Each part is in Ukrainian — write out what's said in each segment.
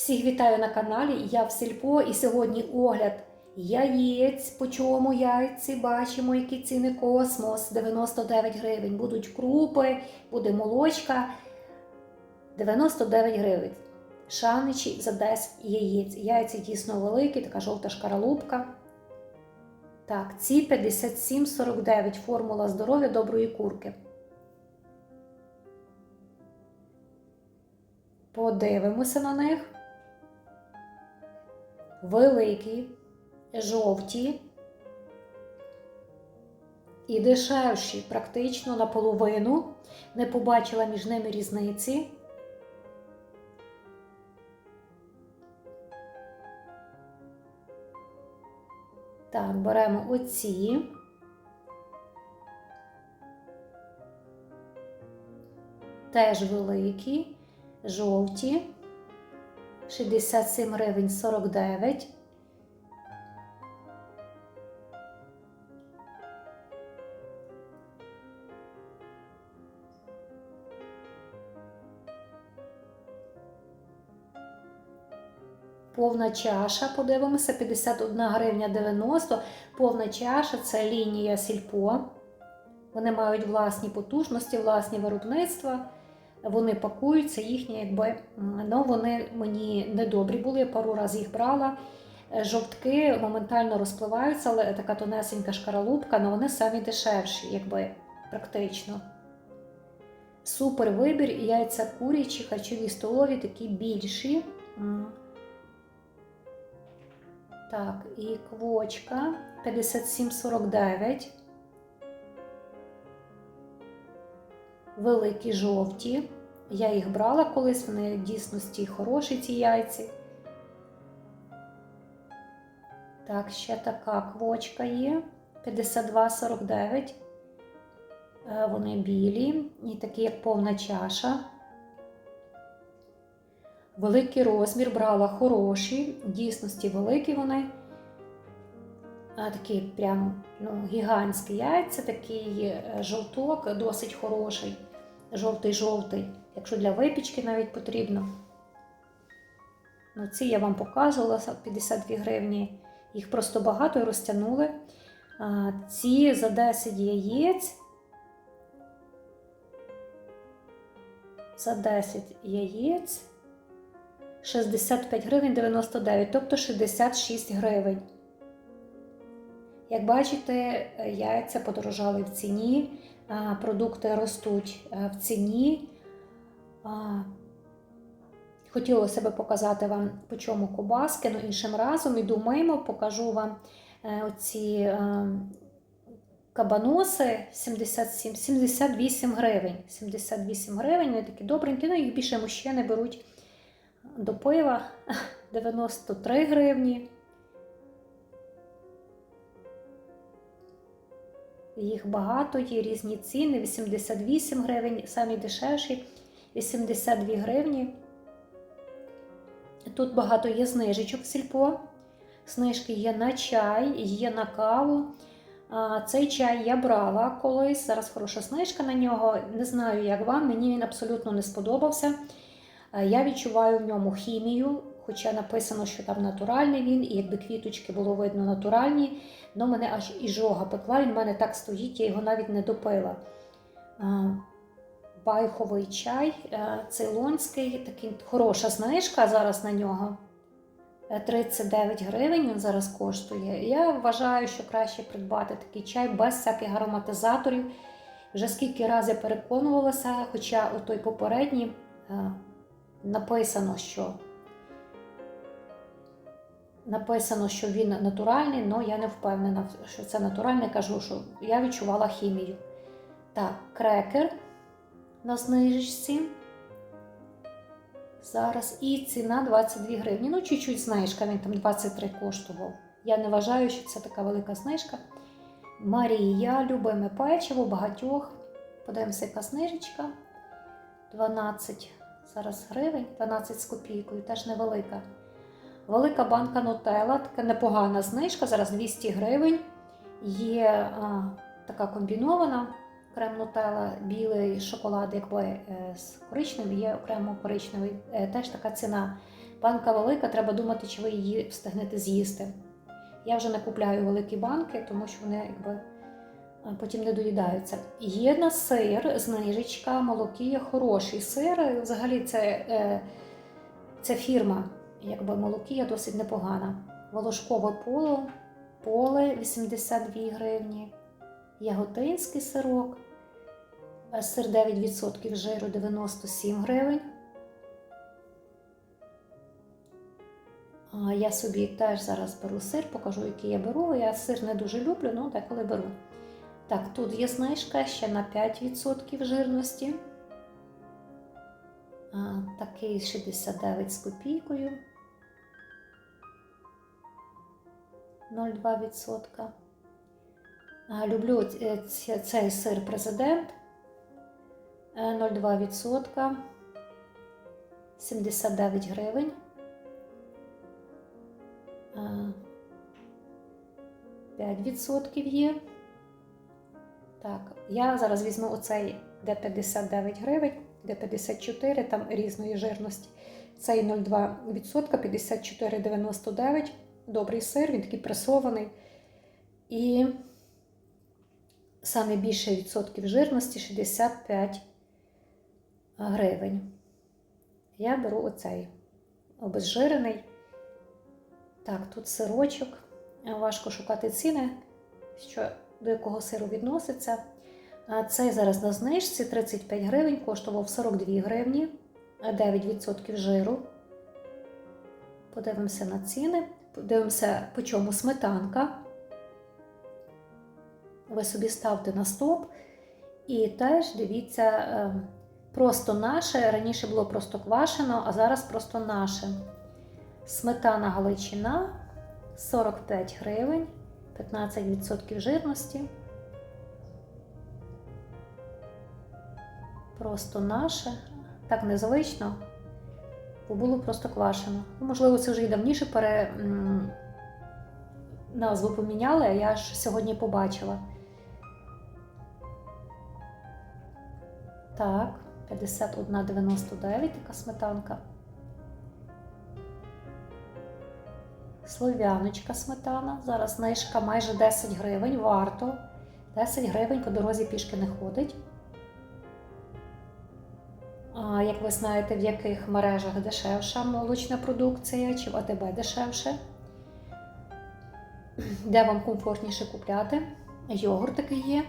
Всіх вітаю на каналі. Я в Сільпо і сьогодні огляд яєць. По чому яйці бачимо, які ціни космос 99 гривень. Будуть крупи, буде молочка 99 гривень. Шаничі за 10 яєць. Яйця дійсно великі, така жовта шкаралупка. Так, ці 57,49 формула здоров'я доброї курки. Подивимося на них. Великі, жовті і дешевші, практично наполовину. Не побачила між ними різниці. Так, беремо оці. Теж великі, жовті. 67 гривень 49. Повна чаша, подивимося, 51 гривня 90. Повна чаша це лінія сільпо. Вони мають власні потужності, власні виробництва. Вони пакуються, їхні, якби ну, вони мені недобрі були, я пару разів їх брала. Жовтки моментально розпливаються, але така тонесенька шкаралупка, але вони самі дешевші, якби практично. Супер вибір, яйця курячі, харчові столові, такі більші. Так, і квочка 57,49. Великі жовті. Я їх брала колись, вони в дійсності хороші ці яйці. Так, ще така квочка є. 52,49. Е, Вони білі і такі, як повна чаша. Великий розмір брала хороші, дійсності великі вони. А, Такі прям ну, гігантські яйця, такий е, жовток, досить хороший, жовтий-жовтий, якщо для випічки навіть потрібно. Ну, Ці я вам показувала 52 гривні. Їх просто багато і розтягнули. Ці за 10 яєць. За 10 яєць. 65 гривень 99, тобто 66 гривень. Як бачите, яйця подорожали в ціні, продукти ростуть в ціні. Хотілося б показати вам, по чому кобаски, але іншим разом і думаємо, покажу вам е, оці кабаноси 77, 78 гривень. 78 гривень, вони такі добренькі, ну їх більше мужчини беруть до пива 93 гривні. Їх багато, є різні ціни, 88 гривень, самі дешевші, 82 гривні. Тут багато є знижечок сільпо. Знижки є на чай, є на каву. Цей чай я брала колись, зараз хороша знижка на нього. Не знаю, як вам, мені він абсолютно не сподобався. Я відчуваю в ньому хімію, хоча написано, що там натуральний він, і якби квіточки було видно натуральні, але мене аж і жога пекла, він в мене так стоїть, я його навіть не допила. Байховий чай, цейлонський, такий хороша знижка зараз на нього. 39 гривень він зараз коштує. Я вважаю, що краще придбати такий чай без всяких ароматизаторів. Вже скільки разів я переконувалася, хоча у той попередній написано, що написано, що він натуральний, але я не впевнена, що це натуральний. Кажу, що я відчувала хімію. Так, крекер на знижечці. Зараз і ціна 22 гривні. Ну, чуть-чуть знижка, він там 23 коштував. Я не вважаю, що це така велика знижка. Марія, любиме печиво, багатьох. Подивимося, яка знижечка. 12 зараз гривень, 12 з копійкою, теж невелика. Велика банка нутелла, така непогана знижка, зараз 200 гривень. Є а, така комбінована крем нутелла, білий шоколад, якби е, з коричневим, є окремо коричневий. Е, теж така ціна Банка велика, треба думати, чи ви її встигнете з'їсти. Я вже не купляю великі банки, тому що вони якби потім не доїдаються. Є на сир, знижечка, молокія, хороший сир. Взагалі це, е, це фірма, якби молокія досить непогана. Волошкове поле, поле 82 гривні, яготинський сирок, е, сир 9% жиру 97 гривень. Я собі теж зараз беру сир, покажу, який я беру. Я сир не дуже люблю, але деколи беру. Так, тут є знижка ще на 5% жирності. Такий 69 з копійкою. 0,2%. Люблю ц- цей сир президент. Е, 0,2%. 79 гривень. А, 5% є. Так, я зараз візьму оцей, де 59 гривень, де 54, там різної жирності. Цей 0,2%, 54,99. Добрий сир, він такий пресований. І саме більше відсотків жирності 65 гривень. Я беру оцей обезжирений. Так, тут сирочок. Важко шукати ціни, що до якого сиру відноситься. Цей зараз на знижці 35 гривень, коштував 42 гривні, 9% жиру. Подивимося на ціни. Подивимося, по чому сметанка. Ви собі ставте на стоп. І теж дивіться, е, просто наше. Раніше було просто квашено, а зараз просто наше. Сметана Галичина 45 гривень, 15% жирності. Просто наше. Так незвично, було просто квашено. Ну, Можливо, це вже і давніше пере... назву поміняли, а я ж сьогодні побачила. Так, 51,99 така сметанка. Слов'яночка сметана. Зараз знижка майже 10 гривень. Варто. 10 гривень по дорозі пішки не ходить. Як ви знаєте, в яких мережах дешевша молочна продукція чи в АТБ дешевше? Де вам комфортніше купляти? Йогуртики є.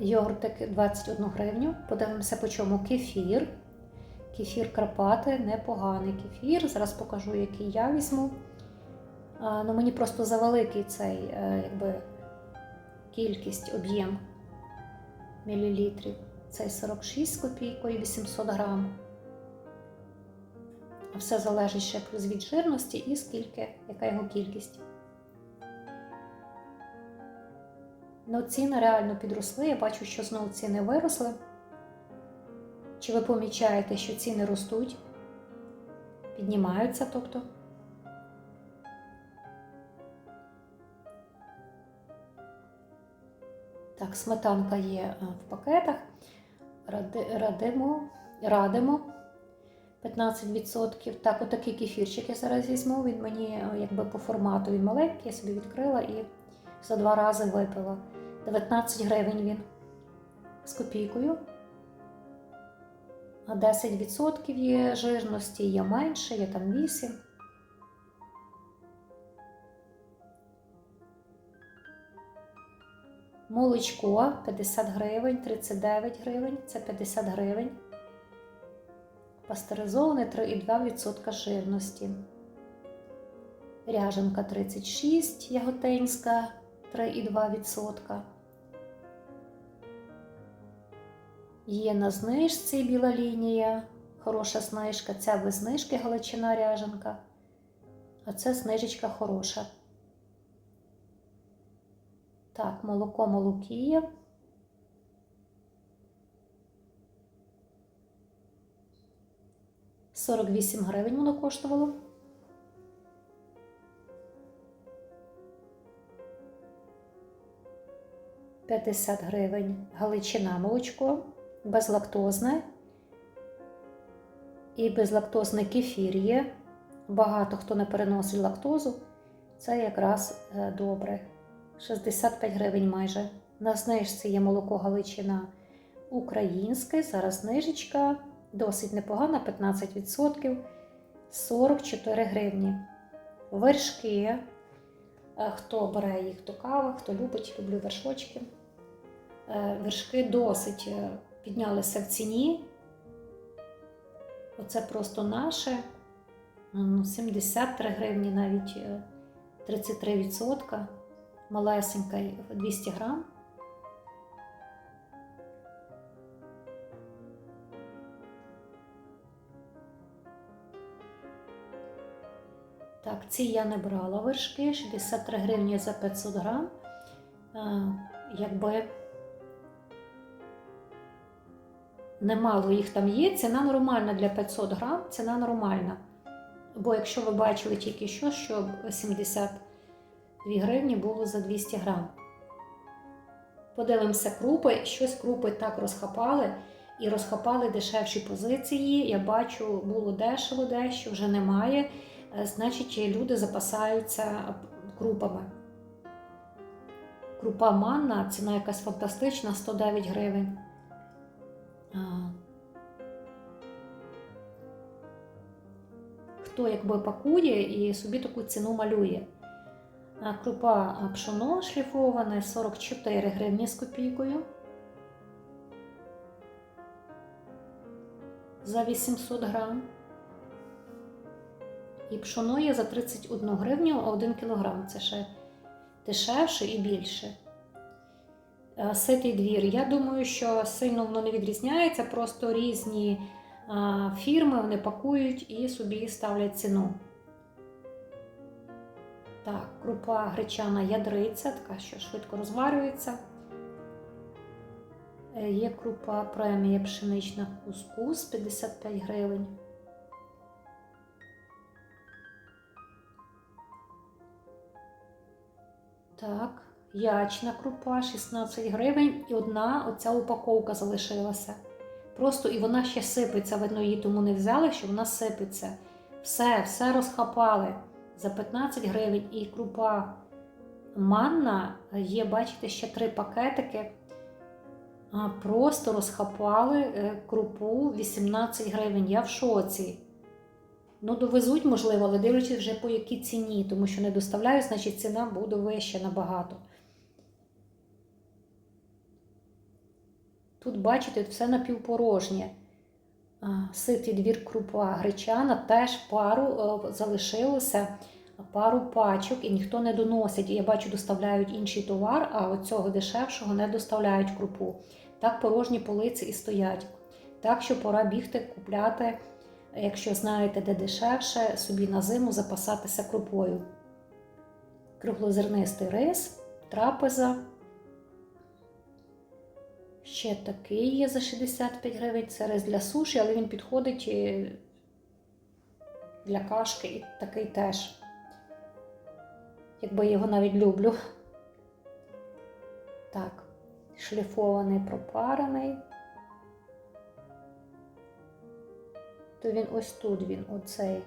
Йогуртики 21 гривню. Подивимося, по чому кефір. Кефір Карпати непоганий кефір. Зараз покажу, який я візьму. А, ну, мені просто завеликий цей е, якби, кількість, об'єм мілілітрів. Цей 46 з копійкою 800 грам. А все залежить ще плюс від жирності і скільки, яка його кількість. Ну, ціни реально підросли. Я бачу, що знову ціни виросли. Чи ви помічаєте, що ціни ростуть? Піднімаються, тобто. Так, сметанка є е, в пакетах. Ради, радимо, радимо 15%. Так, отакий кефірчик я зараз візьму. Він мені е, якби по формату він маленький, я собі відкрила і за два рази випила. 19 гривень він з копійкою. А 10% є жирності, є менше, є там 8. Молочко 50 гривень, 39 гривень, це 50 гривень. Пастеризоване 3,2% жирності. Ряженка 36, яготинська 3,2%. Є на знижці біла лінія, хороша знижка. Ця без знижки галичина ряженка. А це знижечка хороша. Так, молоко молокіє. Сорок вісім гривень воно коштувало. П'ятдесят гривень галичина молочко, безлактозне. І безлактозний кефір є. Багато хто не переносить лактозу. Це якраз е, добре. 65 гривень майже. На знижці є молоко Галичина українське. Зараз знижечка досить непогана, 15%. 44 гривні. Вершки. Е, Хто бере їх до кави, хто любить, люблю вершочки. Е, Вершки досить е, піднялися в ціні. Оце просто наше. Ну, 73 гривні, навіть е, 33%. Малесенька 200 грам. Так, ці я не брала вершки, 63 гривні за 500 грам. Е, Якби немало їх там є, ціна нормальна для 500 грам, ціна нормальна. Бо якщо ви бачили тільки що, що 72 гривні було за 200 грам. Подивимося крупи. Щось крупи так розхапали і розхапали дешевші позиції. Я бачу, було дешево дещо, вже немає. Е, Значить, люди запасаються крупами. Крупа манна, ціна якась фантастична, 109 гривень. Хто якби пакує і собі таку ціну малює. Крупа пшоно шліфоване 44 гривні з копійкою. За 800 грам. І пшоно є за 31 гривню, 1 кілограм. Це ще дешевше і більше. Е, Ситий двір. Я думаю, що сильно воно не відрізняється, просто різні фірми вони пакують і собі ставлять ціну. Так, крупа гречана ядриця, така що швидко розварюється. Е, Є крупа премія пшенична кускус 55 гривень. Так, ячна крупа 16 гривень і одна оця упаковка залишилася. Просто і вона ще сипеться, видно, її тому не взяли, що вона сипеться. Все, все розхапали за 15 гривень і крупа манна є, бачите, ще три пакетики. Просто розхапали е, крупу 18 гривень. Я в шоці. Ну, довезуть, можливо, але дивлячись вже по якій ціні, тому що не доставляють, значить ціна буде вища набагато. Тут, бачите, все напівпорожнє. Ситий двір крупа гречана, теж пару е, залишилося, пару пачок і ніхто не доносить. Я бачу, доставляють інший товар, а оцього дешевшого не доставляють крупу. Так порожні полиці і стоять. Так що пора бігти, купляти, якщо знаєте, де дешевше, собі на зиму запасатися крупою. Круглозернистий рис, трапеза. Ще такий є за 65 гривень. Це рис для суші, але він підходить і для кашки і такий теж. Якби його навіть люблю. Так, шліфований, пропарений. То він ось тут він, оцей.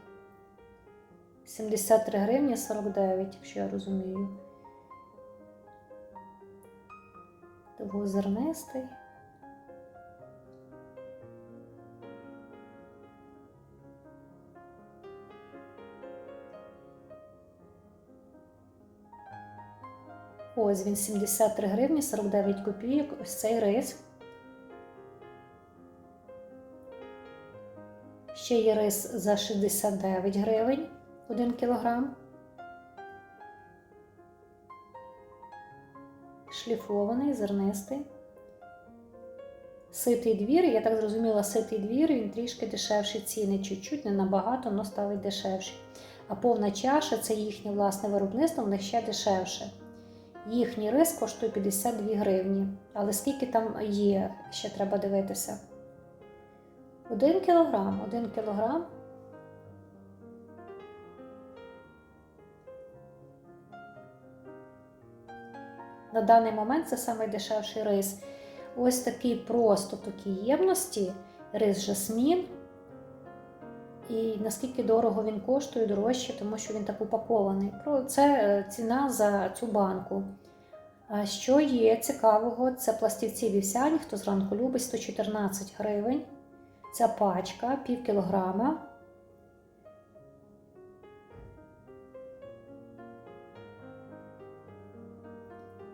73 гривні 49, якщо я розумію. Довгозернистий. Ось він 73 гривні 49 копійок. Ось цей рис. Ще є рис за 69 гривень 1 кілограм. Шліфований, зернистий. Ситий двір, я так зрозуміла, ситий двір, він трішки дешевші ціни, чуть-чуть, не набагато, але ставить дешевші. А повна чаша це їхнє власне виробництво, в них ще дешевше. Їхній рис коштує 52 гривні. Але скільки там є, ще треба дивитися. Один кілограм, один кілограм. На даний момент це найдешевший рис. Ось такий просто такі ємності. Рис жасмін. І наскільки дорого він коштує, дорожче, тому що він так упакований. Це е, ціна за цю банку. Що є цікавого, це пластівці вівсяні, хто зранку любить 114 гривень. Ця пачка пів кілограма.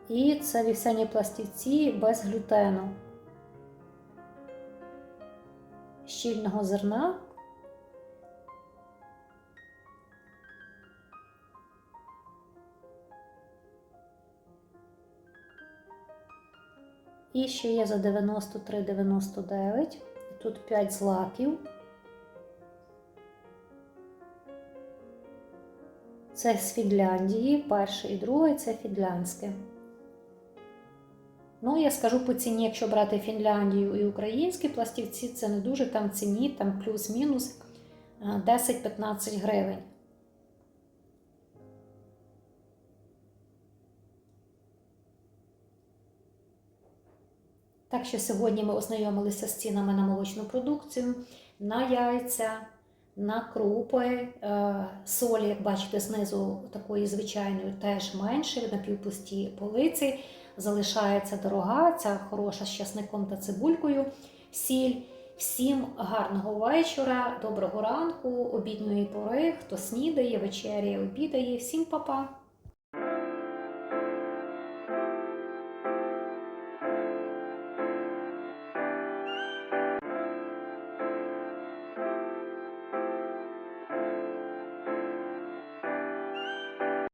І це вівсяні пластівці без глютену. Щільного зерна. І ще є за 93,99. Тут 5 злаків. Це з Фінляндії, перший і другий це фінляндське. Ну, я скажу по ціні, якщо брати Фінляндію і українські пластівці, це не дуже там ціні, там плюс-мінус е, 10-15 гривень. Так що сьогодні ми ознайомилися з цінами на молочну продукцію, на яйця, на крупи, е, солі, як бачите, знизу такої звичайної теж менше, напівпусті полиці. Залишається дорога, ця хороша з часником та цибулькою. Сіль. Всім гарного вечора, доброго ранку, обідної пори, хто снідає, вечеряє, обідає. Всім па-па!